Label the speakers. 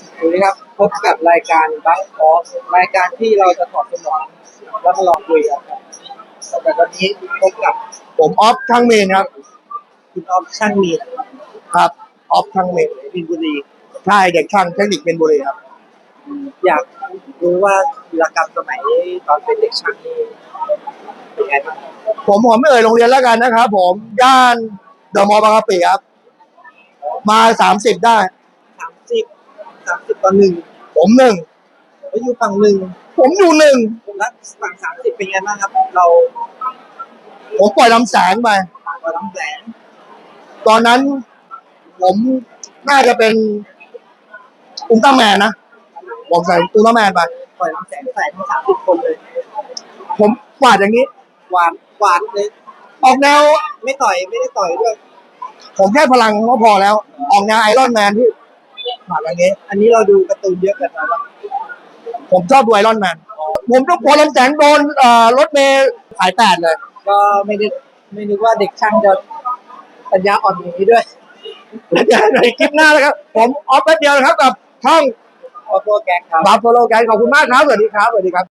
Speaker 1: สวัสดีครับพบกับรายการบังออฟรายการที่เราจะถอดสมองแล้วก็ลองคุยกันครับแต่ตอนนี้พบกับ
Speaker 2: ผมออฟช่างเมนครับ
Speaker 1: คุณออฟช่างมีน
Speaker 2: ครับออฟช่างเมน
Speaker 1: บินบุรี
Speaker 2: ใช่เด็กช่างเทคนิคเป็นบุรีครับ
Speaker 1: อยากรู้ว่าวีรกรรมสมัยตอนเป็นเด็กช่างนี่เป็นไงบ้าง
Speaker 2: ผมผมไม่เอ่ยโรงเรียนแล้วกันนะครับ ผมย่านเดอะมอลล์บางกะปิครับ มาสามสิบได้
Speaker 1: สามสิบสามสิบ ต่อหนึ่ง
Speaker 2: ผมหนึ่ง
Speaker 1: แล้วอยู่ฝั่งหนึ่ง
Speaker 2: ผมอยู่หนึ่ง
Speaker 1: แล้วฝั่งสามสิบเป็นไงบ้างครับ เรา
Speaker 2: ผมปล่อยลำแสงไป
Speaker 1: พอลำแสง
Speaker 2: ตอนนั้น ผมน่าจะเป็นอุลตร้าแมนนะผมใส่อุลตร้าแมนไป
Speaker 1: ปล่อยลำแสงใส่ทั้งสามสิบคนเลย
Speaker 2: ผมวาดอย่างนี้
Speaker 1: หวานหวานเลย
Speaker 2: ออกแนว
Speaker 1: ไม่ต่อยไม่ได้ต่อยด้วย
Speaker 2: ผมแค่พลังก็พอแล้ว ออกแนวไอรอนแมนที่ วาดอย่างนี้
Speaker 1: อันนี้เราดูการ์ตูนเยอะกันนะครับ
Speaker 2: ผมชอบดูไอรอนแมนผมต้องพอลำแสงโดนเอ่อรถเมย์สายแปดเลย
Speaker 1: ก็ไม่ได้ไม่นึกว่าเด็กช่างจะปัญญาอ่อนอย่างนี้ด้วย
Speaker 2: แล้วเดี๋ยวในคลิปหน้านะครับ ผมออฟแป๊บเดียวนะครับกับช่อง
Speaker 1: ออโต้แก๊กครับ
Speaker 2: บาร์โฟโลแกนขอบคุณมากครับ สวัสดีครับ สวัสดีครับ